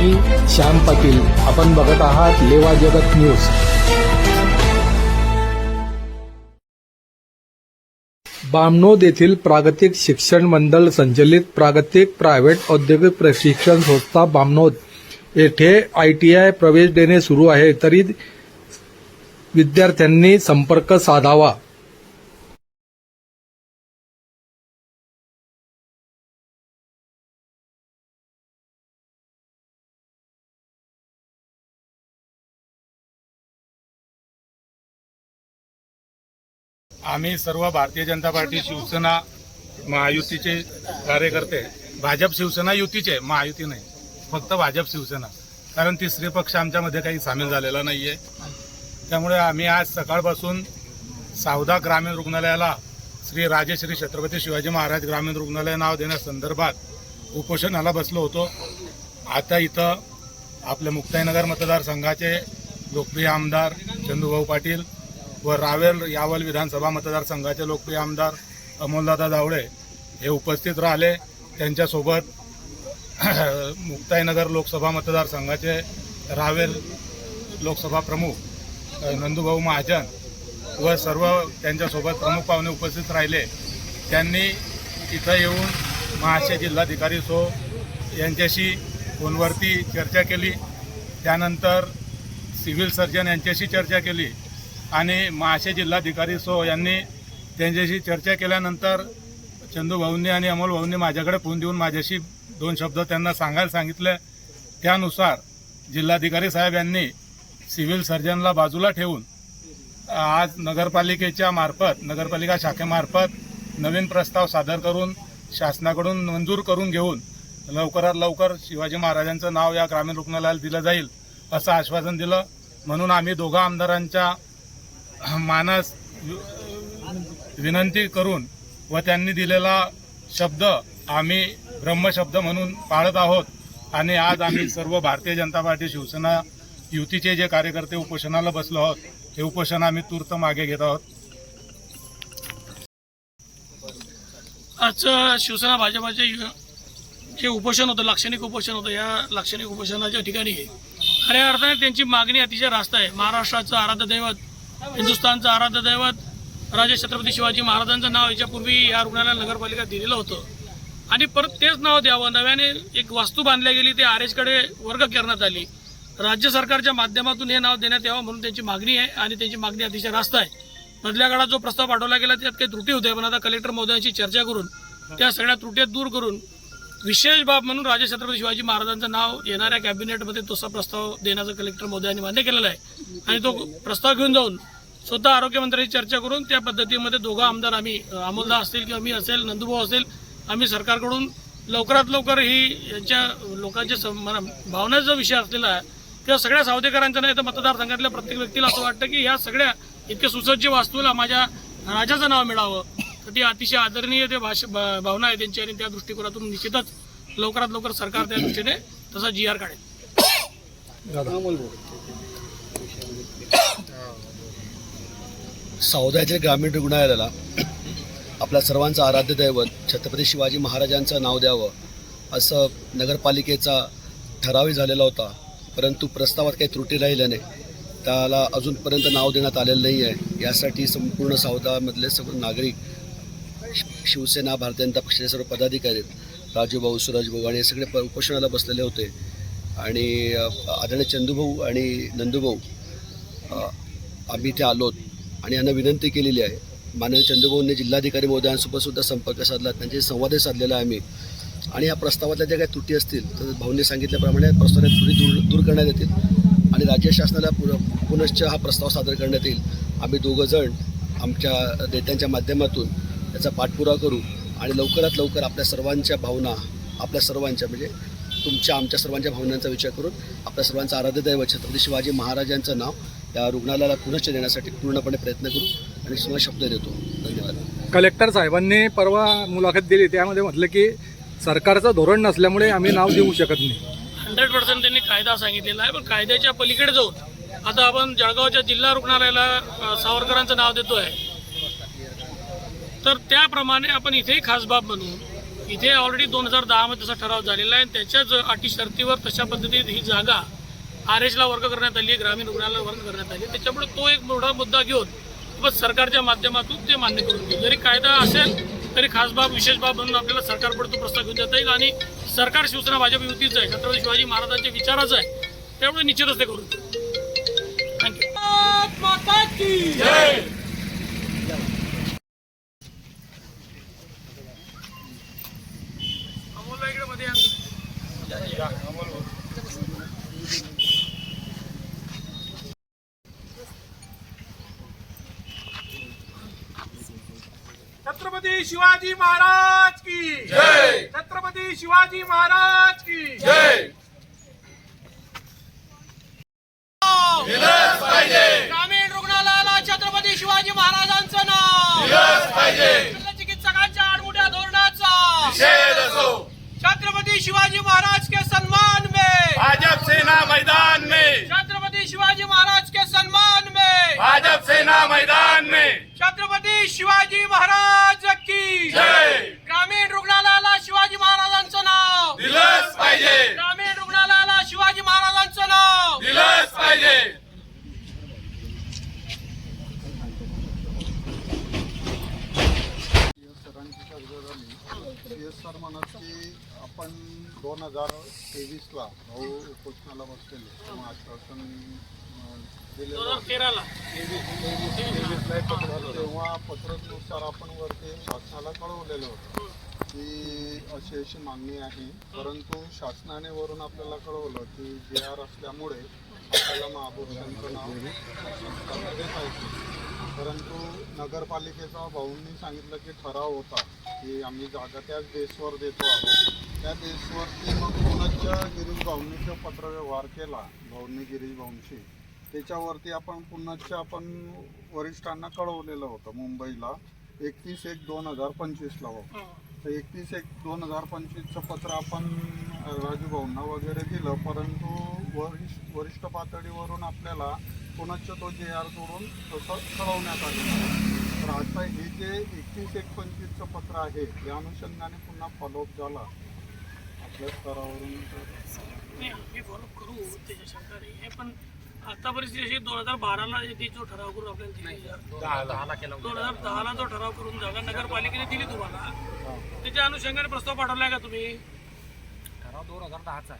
मी श्याम पाटील. आपण बघत आहात लेवा जगत न्यूज. बामनोद येथील प्रागतिक शिक्षण मंडळ संचलित प्रागतिक प्रायव्हेट औद्योगिक प्रशिक्षण संस्था बामनोद. येथे आय टी आय प्रवेश देणे सुरू आहे. तरी विद्यार्थ्यांनी संपर्क साधावा. आम्ही सर्व भारतीय जनता पार्टी शिवसेना महायुतीचे कार्यकर्ते भाजप शिवसेना युतीचे महायुती नाही फक्त भाजप शिवसेना. कारण तिसरे पक्ष आमच्यामध्ये काही सामील झालेला नाही आहे त्यामुळे आम्ही आज सकाळपासून सावदा ग्रामीण रुग्णालयाला श्री राजेश्री छत्रपती शिवाजी महाराज ग्रामीण रुग्णालय नाव देण्यासंदर्भात उपोषणाला बसलो होतो. आता इथं आपल्या मुक्ताईनगर मतदारसंघाचे लोकप्रिय आमदार चंदूभाऊ पाटील व रावेर यावल विधानसभा मतदारसंघाचे लोकप्रिय आमदार अमोलदादा जावळे हे उपस्थित राहिले. त्यांच्यासोबत मुक्ताईनगर लोकसभा मतदारसंघाचे रावेर लोकसभा प्रमुख नंदूभाऊ महाजन व सर्व त्यांच्यासोबत प्रमुख पाहुणे उपस्थित राहिले. त्यांनी इथं येऊन महाशय जिल्हाधिकारी सो यांच्याशी फोनवरती चर्चा केली. त्यानंतर सिव्हिल सर्जन यांच्याशी चर्चा केली. आणि महाशय जिल्हाधिकारी सो यांनी त्यांच्याशी चर्चा केल्यानंतर चंदू भाऊंनी आणि अमोल भाऊंनी माझ्याकडे फोन देऊन माझ्याशी दोन शब्द त्यांना सांगायला सांगितले. त्यानुसार जिल्हाधिकारी साहेब यांनी सिव्हिल सर्जनला बाजूला ठेवून आज नगरपालिकेच्या मार्फत नगरपालिका शाखेमार्फत नवीन प्रस्ताव सादर करून शासनाकडून मंजूर करून घेऊन लवकरात लवकर शिवाजी महाराजांचं नाव या ग्रामीण रुग्णालयाला दिलं जाईल असं आश्वासन दिलं. म्हणून आम्ही दोघा आमदारांच्या मानस विनंती करून व त्यांनी दिलेला शब्द आम्ही ब्रह्मशब्द म्हणून पाळत आहोत. आणि आज आम्ही सर्व भारतीय जनता पार्टी शिवसेना युतीचे जे कार्यकर्ते उपोषणाला बसलो आहोत हे उपोषण आम्ही तूर्त मागे घेत आहोत. आज शिवसेना भाजपाचे यु- जे उपोषण होतं लाक्षणिक उपोषण होतं या लाक्षणिक उपोषणाच्या ठिकाणी खऱ्या अर्थाने त्यांची मागणी अतिशय रास्त आहे. महाराष्ट्राचं आराध्य दैवत हिंदुस्थानचं आराध्य दैवत राजे छत्रपती शिवाजी महाराजांचं नाव याच्यापूर्वी या रुग्णालयाला नगरपालिका दिलेलं होतं. आणि परत तेच नाव द्यावं. नव्याने एक वास्तू बांधल्या गेली ते आर एचकडे वर्ग करण्यात आली. राज्य सरकारच्या माध्यमातून हे नाव देण्यात यावं म्हणून त्यांची मागणी आहे आणि त्यांची मागणी अतिशय रास्त आहे. मधल्या काळात जो प्रस्ताव पाठवला गेला त्यात काही त्रुटी होत्या पण आता कलेक्टर महोदयांशी चर्चा करून त्या सगळ्या त्रुट्या दूर करून विशेष बाब म्हणून राजे छत्रपती शिवाजी महाराजांचं नाव येणाऱ्या कॅबिनेटमध्ये तसा प्रस्ताव देण्याचा कलेक्टर मोदयांनी मान्य केलेला आहे. आणि तो प्रस्ताव घेऊन जाऊन स्वतः आरोग्यमंत्र्यांची चर्चा करून त्या पद्धतीमध्ये दोघं आमदार आम्ही अमोलदा असतील किंवा मी असेल नंदुभाऊ असेल आम्ही सरकारकडून लवकरात लवकर ही यांच्या लोकांच्या सम- भावनेचा जो विषय असलेला आहे किंवा सगळ्या सावदेकरांच्या नाही तर मतदारसंघातल्या प्रत्येक व्यक्तीला असं वाटतं की या सगळ्या इतक्या सुसज्ज वास्तूला माझ्या राजाचं नाव मिळावं. तर ती अतिशय आदरणीय ते भाष भावना आहे त्यांची आणि त्या दृष्टिकोनातून निश्चितच लवकरात लवकर सरकार त्या दृष्टीने तसा जी आर काढेल. सौदा येथील ग्रामीण रुग्णालयाला आपल्या सर्वांचं आराध्य दैवत छत्रपती शिवाजी महाराजांचं नाव द्यावं असं नगरपालिकेचा ठरावही झालेला होता. परंतु प्रस्तावात काही त्रुटी राहिल्याने त्याला अजूनपर्यंत नाव देण्यात आलेलं नाही आहे यासाठी संपूर्ण सौदामधले सर्व नागरिक शिवसेना भारतीय जनता पक्षाचे सर्व पदाधिकारी राजूभाऊ सुरजभाऊ आणि हे सगळे प उपोषणाला बसलेले होते. आणि आदरणीय चंदूभाऊ आणि नंदूभाऊ आम्ही इथे आलोत आणि यांना विनंती केलेली आहे. माननीय चंदूभाऊंनी जिल्हाधिकारी महोदयांसोबत सुद्धा संपर्क साधला त्यांचे संवादही साधलेला आहे आम्ही. आणि या प्रस्तावातल्या ज्या काही त्रुटी असतील तर भाऊंनी सांगितल्याप्रमाणे प्रस्तावात त्रुटी दूर दूर करण्यात येतील. आणि राज्य शासनाला पुन पुनश्च हा प्रस्ताव सादर करण्यात येईल. आम्ही दोघंजण आमच्या नेत्यांच्या माध्यमातून त्याचा पाठपुरावा करू आणि लवकरात लवकर आपल्या सर्वांच्या भावना आपल्या सर्वांच्या म्हणजे तुमच्या आमच्या सर्वांच्या भावनांचा विचार करून आपल्या सर्वांचं आराध्य दैवत छत्रपती शिवाजी महाराजांचं नाव या रुग्णालयाला पुनश्च देण्यासाठी पूर्णपणे प्रयत्न करू आणि तुम्हाला शब्द देतो. धन्यवाद. कलेक्टर साहेबांनी परवा मुलाखत दिली त्यामध्ये म्हटलं की सरकारचं धोरण नसल्यामुळे आम्ही नाव देऊ शकत नाही. हंड्रेड पर्सेंट त्यांनी कायदा सांगितलेला आहे पण कायद्याच्या पलीकडे जाऊन आता आपण जळगावच्या जिल्हा रुग्णालयाला सावरकरांचं नाव देतोय. तर त्याप्रमाणे आपण इथेही खास बाब इथे ऑलरेडी दोन हजार दहामध्ये तसा ठराव झालेला आहे आणि त्याच्याच अटी शर्तीवर तशा पद्धतीत ही जागा आर एचला वर्ग करण्यात आली आहे ग्रामीण रुग्णालयाला वर्ग करण्यात आली त्याच्यामुळे तो एक मोठा मुद्दा घेऊन बस सरकारच्या माध्यमातून ते मान्य करून घेऊ. जरी कायदा असेल तरी खास बाब विशेष बाब म्हणून आपल्याला सरकारपुढे तो प्रस्ताव घेऊन देता येईल आणि सरकार शिवसेना भाजप युतीचं आहे छत्रपती शिवाजी महाराजांच्या विचाराचं आहे त्यामुळे निश्चितच ते करू थँक्यू अमोलला इकडे मध्ये या. छत्रपती शिवाजी महाराज की जय। छत्रपती शिवाजी महाराज की जय। ग्रामीण रुग्णालयाला छत्रपती शिवाजी महाराजांचं नाव। चिकित्सकांच्या आडमुठ्या धोरणाचा। छत्रपती शिवाजी महाराज के सन्मान में। भाजप सेना मैदान में। छत्रपती शिवाजी महाराज के सन्मान में। भाजप सेना मैदान में। छत्रपती शिवाजी महाराज पाहिजे ग्रामीण रुग्णालयाला शिवाजी महाराजांचं नाव दिलंच पाहिजे सर म्हणत की आपण दोन हजार तेवीसला भाऊ उपोषणाला बसलेले आश्वासन तेवीस तेवीस तेवीसला एक पत्र झालं. तेव्हा पत्रानुसार आपण वरती शासनाला कळवलेलं ही अशी अशी मागणी आहे. परंतु शासनाने वरून आपल्याला कळवलं की जे आर असल्यामुळे आपल्याला महापुरुषांचं नाव शासनाला देता येते परंतु नगरपालिकेचा भाऊंनी सांगितलं की ठराव होता की आम्ही जागा त्याच बेसवर देतो आहोत. त्या बेसवरती मग पुण्याच्या गिरीश भाऊंनी पत्रव्यवहार केला भाऊंनी गिरीश भाऊंशी त्याच्यावरती आपण पुण्याच्या आपण वरिष्ठांना कळवलेलं होतं. मुंबईला एकतीस एक दोन हजार पंचवीसला तर एकतीस एक दोन हजार पंचवीसचं पत्र आपण राजूभाऊंना वगैरे दिलं. परंतु वरिष्ठ वरिष्ठ पातळीवरून आपल्याला पुण्याचं तो जे आर जोडून तसं ठरवण्यात आलं तर आता हे जे एकतीस एक पंचवीसचं पत्र आहे या अनुषंगाने पुन्हा फॉलोअप झाला. आपल्या स्तरावरून आहे आता परिस्थिती अशी दोन हजार बाराला ते जो ठराव करून आपल्याला दिली दोन हजार दहाला जो ठराव करून जागा नगरपालिकेने दिली तुम्हाला त्याच्या अनुषंगाने प्रस्ताव पाठवलाय का तुम्ही? दोन हजार दहाचा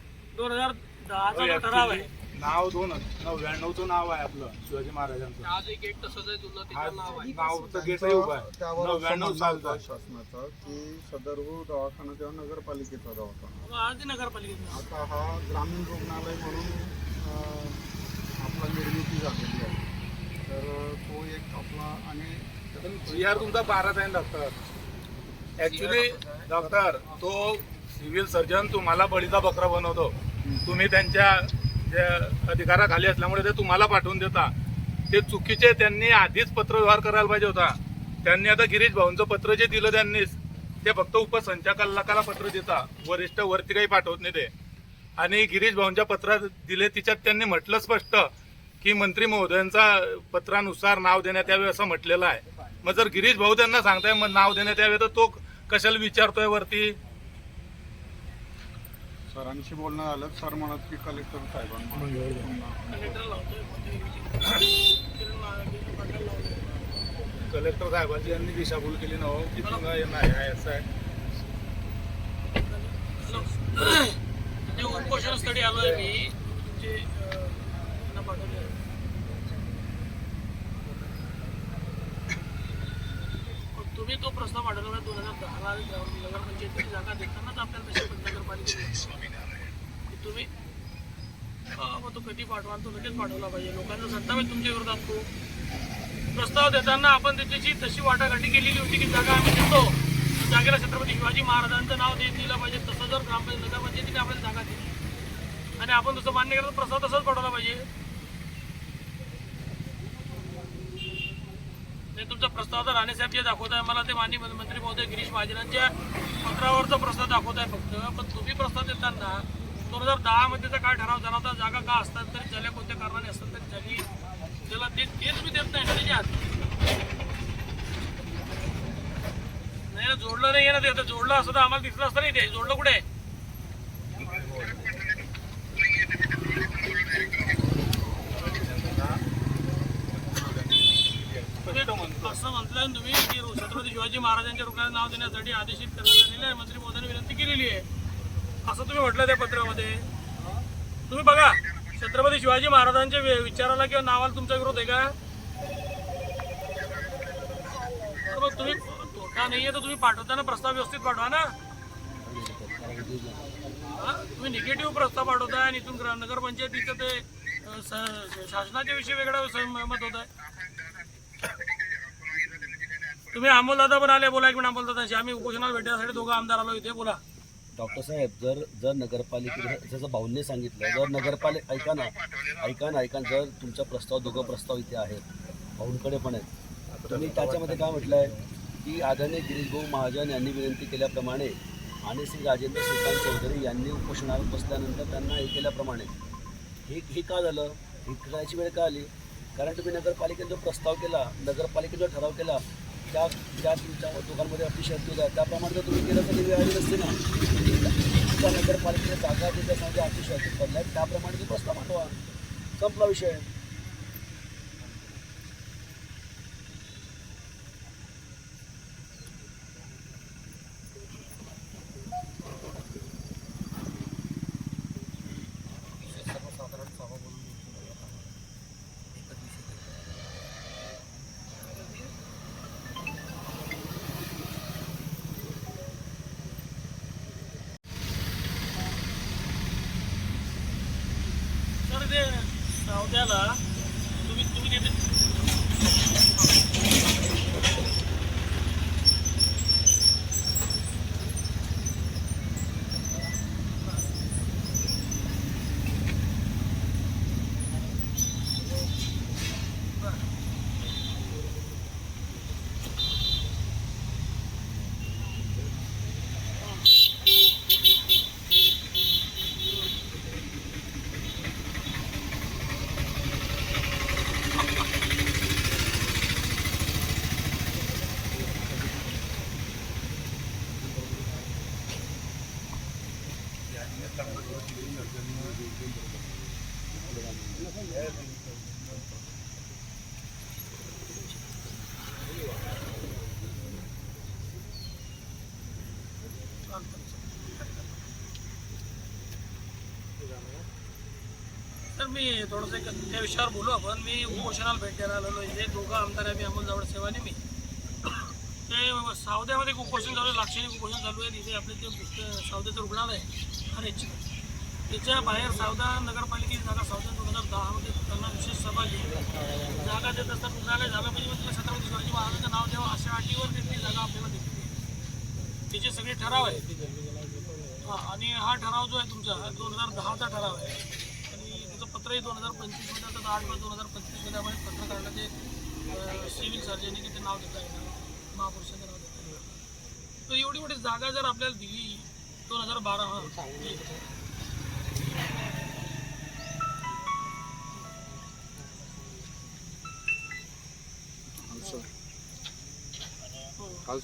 दहाचा जो ठराव आहे. नाव दोन नव्याण्णवचं नाव आहे आपलं शिवाजी महाराजांचं. आज एक तसंच आहे तुला नाव तर गेटही उभं आहे. नव्याण्णव सालचा शासनाचं की सदर्भ दवाखाना तेव्हा नगरपालिकेचा दवाखाना. आज ते नगरपालिकेत आता हा ग्रामीण रुग्णालय म्हणून अं, आपला निर्मिती झालेली आहे तर तो एक आपला आणि जी आर तुमचा बाराच आहे डॉक्टर? ऍक्च्युली डॉक्टर तो सिव्हिल सर्जन तुम्हाला बळीचा बकरा बनवतो. तुम्ही त्यांच्या अधिकाराखाली असल्यामुळे ते तुम्हाला पाठवून देता. ते चुकीचे त्यांनी आधीच पत्रव्यवहार करायला पाहिजे होता. त्यांनी आता गिरीश भाऊंचं पत्र जे दिलं त्यांनीच ते फक्त उपसंचालकाला पत्र देता. वरिष्ठ वरती काही पाठवत नाही ते. आणि गिरीश भाऊंच्या पत्रात दिले तिच्यात त्यांनी म्हटलं स्पष्ट की मंत्री महोदयांचा पत्रानुसार नाव देण्यात यावे असं म्हटलेलं आहे. मग जर गिरीश भाऊ त्यांना सांगताय मग नाव देण्यात यावे तर तो कशाला विचारतोय वरती? सरांशी बोलणं झालं सर म्हणत की कलेक्टर साहेबांना. कलेक्टर साहेबांची यांनी दिशाभूल केली ना हो की तुला नाही आहे असं आहे. ते उपोषण स्थळी आलोय मी. तुमचे पाठवले मग तुम्ही तो प्रस्ताव पाठवला दोन हजार दहाला नगरपंचायतीची जागा देतानाच आपल्याला तशी नगरपालिकेने की तुम्ही मग तो कधी पाठवा तो लगेच पाठवला पाहिजे. लोकांचा सत्तावेळ तुमच्या विरोधात तो. प्रस्ताव देताना आपण त्याच्याशी तशी वाटाघाटी केलेली होती की जागा आम्ही देतो. जागेला छत्रपती शिवाजी महाराजांचं नाव देत दिलं पाहिजे. तसं जर ग्रामपंचायत नगरपंचायतीने आपल्याला जागा दिली. आणि आपण तसं मान्य करतो प्रस्ताव तसाच पाठवला पाहिजे. ते तुमचा प्रस्ताव तर राणेसाहेब जे दाखवत आहे. मला ते माननीय मंत्री महोदय गिरीश महाजनांच्या पत्रावरचा प्रस्ताव दाखवत आहे फक्त. पण तुम्ही प्रस्ताव देताना दोन हजार दहामध्ये काय ठराव झाला होता जागा का हस्तांतरित झाल्या कोणत्या कारणाने हस्तांतरित झाली? त्याला ते तेच मी देत नाही त्याच्या आत नाही ना जोडलं नाही ना ते. आता जोडलं असतं तर आम्हाला दिसलं असतं नाही ते. जोडलं कुठे? आहे? तुम्ही असं तुम्ही की छत्रपती शिवाजी महाराजांच्या रुग्णाला नाव देण्यासाठी आदेशित करण्यात आलेले आहे. मंत्री मोदयांनी विनंती केलेली आहे. असं तुम्ही म्हटलं त्या पत्रामध्ये? तुम्ही बघा छत्रपती शिवाजी महाराजांच्या विचाराला किंवा नावाला तुमचा विरोध आहे का? मग तुम्ही का नाहीये तर तुम्ही पाठवताना प्रस्ताव व्यवस्थित पाठवा ना. तुम्ही निगेटिव्ह प्रस्ताव पाठवताय आणि इथून नगरपंचायतीचं ते शासनाच्या विषयी वेगळं मत होत आहे तुम्ही अमोलदादा पण आले बोला एक मिनिट अमोलदादाशी. आम्ही उपोषणाला भेटण्यासाठी दोघं आमदार आलो इथे बोला. डॉक्टर साहेब जर जर नगरपालिकेने जसं भाऊंनी सांगितलं जर नगरपालिका ऐका ना ऐका ना ऐका ना, जर तुमचा प्रस्ताव दोघं प्रस्ताव इथे आहेत भाऊंकडे पण आहेत तुम्ही त्याच्यामध्ये काय म्हटलं आहे की आदरणीय गिरीश भाऊ महाजन यांनी विनंती केल्याप्रमाणे आणि श्री राजेंद्र श्रीकांत चौधरी यांनी उपोषणावर बसल्यानंतर त्यांना हे केल्याप्रमाणे हे हे का झालं? हे करायची वेळ का आली? कारण तुम्ही नगरपालिकेने जो प्रस्ताव केला नगरपालिकेने जो ठराव केला त्या ज्या तुमच्या दोघांमध्ये अतिशय दूध आहे. त्याप्रमाणे जर तुम्ही केलं तर ती आली नसते ना. त्या नगरपालिकेच्या जागा जे त्याच्यामध्ये अतिशय शर्ती पडल्या त्याप्रमाणे ते प्रस्ताव मांडवा संपला विषय. सावद्याला मी थोडंसं एक त्या विषयावर बोलू आपण. मी उपोषणाला भेट द्यायला आलेलो इथे दोघं आमदार आहे मी अमोल जावळ सेवाने मी. ते सावद्यामध्ये एक उपोषण चालू आहे लाक्षणिक उपोषण चालू आहे. तिथे आपले ते सावद्याचं रुग्णालय आहे हरेच त्याच्या बाहेर सावदा नगरपालिकेची जागा सावदा दोन हजार दहामध्ये त्यांना विशेष सभा घेऊन. जागा देत असताना रुग्णालय झालं म्हणजे मग छत्रपती शिवाजी महाराजांचं नाव द्यावं अशा अटीवर त्यांनी जागा आपल्याला दिली. त्याचे सगळे ठराव आहे हां आणि हा ठराव जो आहे तुमचा दोन हजार दहाचा ठराव आहे. पत्रही दोन हजार पंचवीसमध्ये आता आठ दोन हजार पंचवीसमध्ये आपण पत्र काढण्याचे सिव्हिल सर्जनने तिथे नाव देता येणार महापुरुषाचं नाव देता येणार तर एवढी मोठी जागा जर आपल्याला दिली दोन हजार बारा हा. काल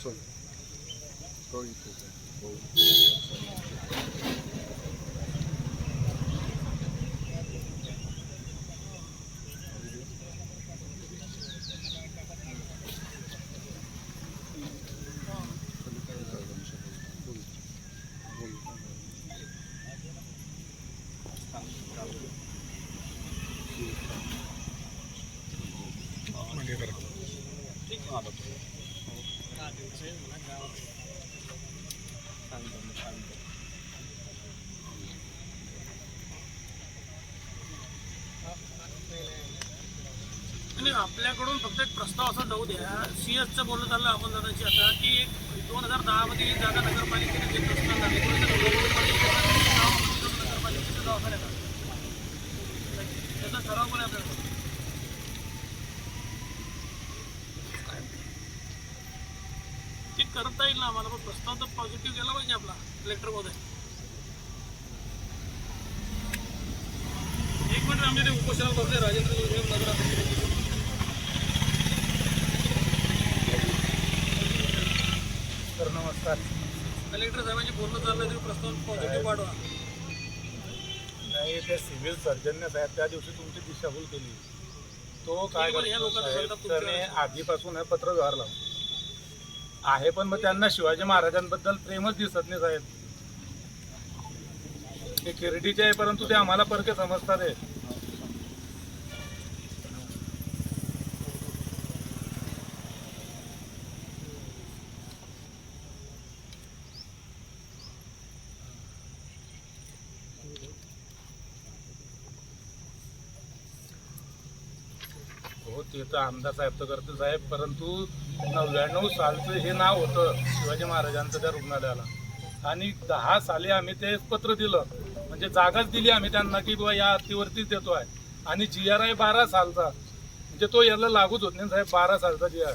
सर तो इथे आणि आपल्याकडून फक्त एक प्रस्ताव असा जाऊ द्या. सी एसचं बोलणं चाललं आपण दादाची आता की एक दोन हजार दहामध्ये ही जागा नगरपालिकेने नव्वदमध्ये नाव मंजूर नगरपालिकेचं दवाखान्यात आलं. त्याचा ठराव पण आहे आपल्याकडे ते करता येईल ना आम्हाला पण प्रस्ताव तर पॉझिटिव्ह गेला पाहिजे आपला कलेक्टरमध्ये. एक मिनिट आम्ही ते उपोषणाला बसले राजेंद्र जोशी नगराध्यक्ष कलेक्टर साहेबांची बोलणं चाललं तरी प्रस्ताव पॉझिटिव्ह पाठवा. नाही ते सिव्हिल सर्जनने साहेब त्या दिवशी तुमची दिशाभूल केली. तो काय बरोबर, या करतो लोकांचा त्याने आहे. आधीपासून हे पत्र व्यवहार लावला आहे पण मग त्यांना शिवाजी महाराजांबद्दल प्रेमच दिसत नाही साहेब. ते किरडीचे आहे परंतु ते आम्हाला परके समजतात आहे ते तर आमदार साहेब तर करते साहेब परंतु नव्याण्णव सालचं हे नाव होतं शिवाजी महाराजांचं त्या रुग्णालयाला. आणि दहा साली आम्ही ते पत्र दिलं. म्हणजे जागाच दिली आम्ही त्यांना की बुवा या हत्तीवरतीच देतो आहे आणि जी आर आय बारा सालचा म्हणजे तो याला लागूच होत नाही साहेब बारा सालचा जी आर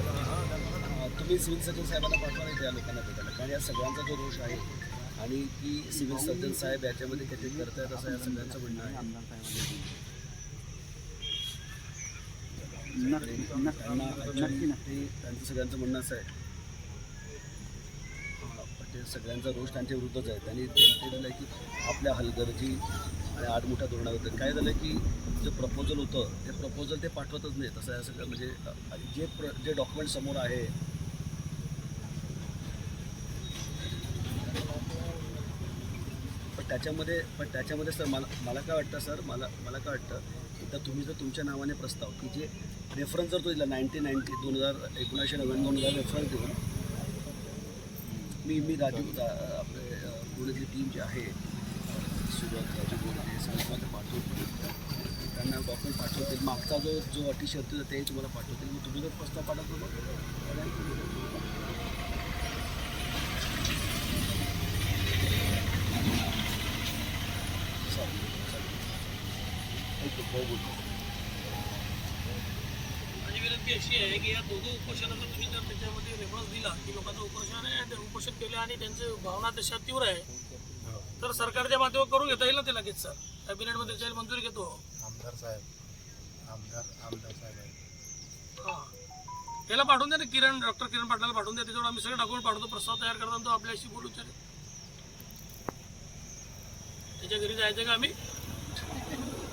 तुम्ही सिव्हिल सर्जन साहेबांना पाठवा नाही त्या लोकांना भेटायला कारण या सगळ्यांचा जो रोष आहे आणि की सिव्हिल सर्जन साहेब याच्यामध्ये काहीतरी करतायत असं या सगळ्यांचं म्हणणं आहे. त्यांना त्यांचं सगळ्यांचं म्हणणं असं आहे. ते सगळ्यांचा रोष त्यांच्या विरुद्धच आहे. त्यांनी ते ते दिलं की आपल्या हलगर्जी आणि आडमुठ्या धोरणाबद्दल काय झालं की जे प्रपोजल होतं ते प्रपोजल ते पाठवतच नाही तसं या सगळं म्हणजे जे प्र जे डॉक्युमेंट समोर आहे पण त्याच्यामध्ये पण त्याच्यामध्ये सर मला मला काय वाटतं सर मला मला काय वाटतं तर तुम्ही जर तुमच्या नावाने प्रस्ताव की जे रेफरन्स जर तो दिला नाईन्टीन नाईन्टी दोन हजार एकोणीसशे नव्याण्णव दोन हजार रेफरन्स देऊन मी मी राजीव आपले पुण्यातली टीम जी आहे सुरत राजीव गोरे हे पाठवतो त्यांना डॉक्युमेंट पाठवतील. मागचा जो जो अटी शर्ती ते तुम्हाला पाठवतील. मग तुम्ही जर प्रस्ताव पाठवतो मग माझी विनंती अशी आहे की या दोघं उपोषणाचा तुम्ही जर त्याच्यामध्ये रेफरन्स दिला की लोकांचं उपोषण आहे उपोषण केले आणि त्यांची भावना तशा तीव्र आहे. तर सरकारच्या माध्यमावर करून घेता येईल ना ते लगेच सर. कॅबिनेटमध्ये त्याची मंजुरी घेतो. आमदार साहेब. आमदार आमदार साहेब हां. याला पाठवून द्या ना किरण डॉक्टर किरण पाटलाला पाठवून द्या. त्याच्यावर आम्ही सगळे डॉक्युमेंट पाठवतो प्रस्ताव तयार करताना तो आपल्याशी बोलू त्याच्या घरी जायचं का आम्ही?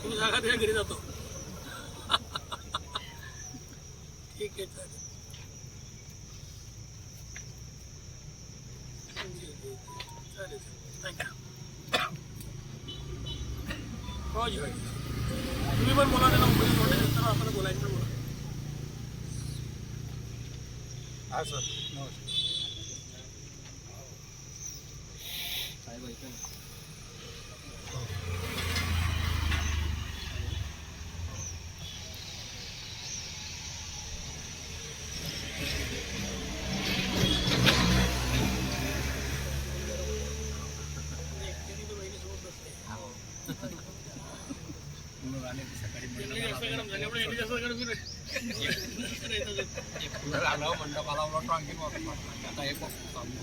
तुम्ही सांगा त्याच्या घरी जातो. ठीक आहे चालेल. चालेल थँक्यू जी तुम्ही पण बोला त्यांना मुंबई तर आपण बोलायचं बोला. हा सर. नमस्कार.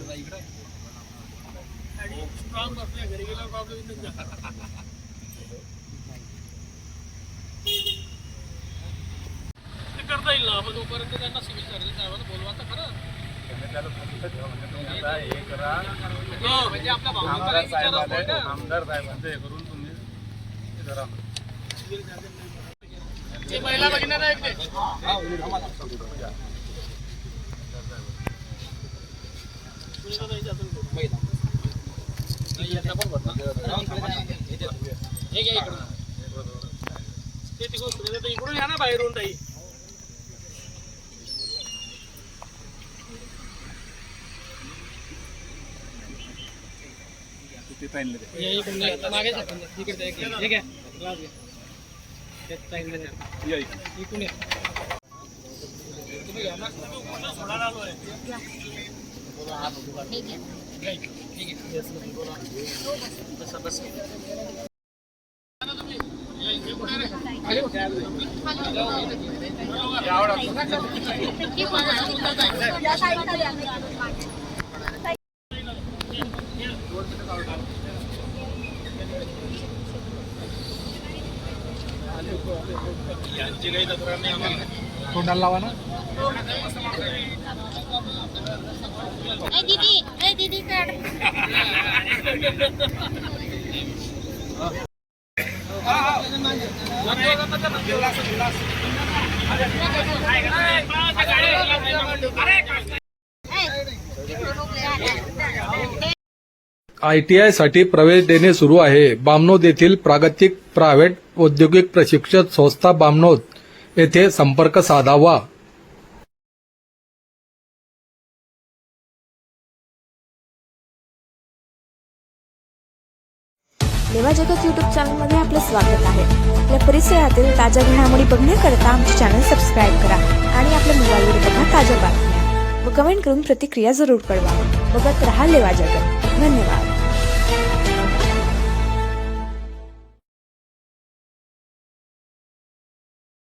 गरम आणि स्ट्रॉंग बसल्या घरी प्रॉब्लेम ते करता येईल ना आपण तोपर्यंत त्यांना सिव्हिल सर्व्हिस साहेबांना बोलवा तर खरं तुम्ही हे करा आमदार साहेबांचं हे करून तुम्ही इकडून. या ना बाहेरून ताई. आवडत तोंडाला लावा ना. आयटीआयसाठी प्रवेश देणे सुरू आहे. बामनोद येथील प्रागतिक प्रायव्हेट औद्योगिक प्रशिक्षण संस्था बामनोद येथे संपर्क साधावा. लेवा जगत यूट्यूब चॅनलमध्ये आपलं स्वागत आहे. आपल्या परिसरातील ताज्या घडामोडी बघण्याकरता आमचे चॅनल सबस्क्राईब करा आणि आपल्या मोबाईलवर बघा ताज्या बातम्या. व कमेंट करून प्रतिक्रिया जरूर कळवा. बघत राहा लेवा जगत. धन्यवाद.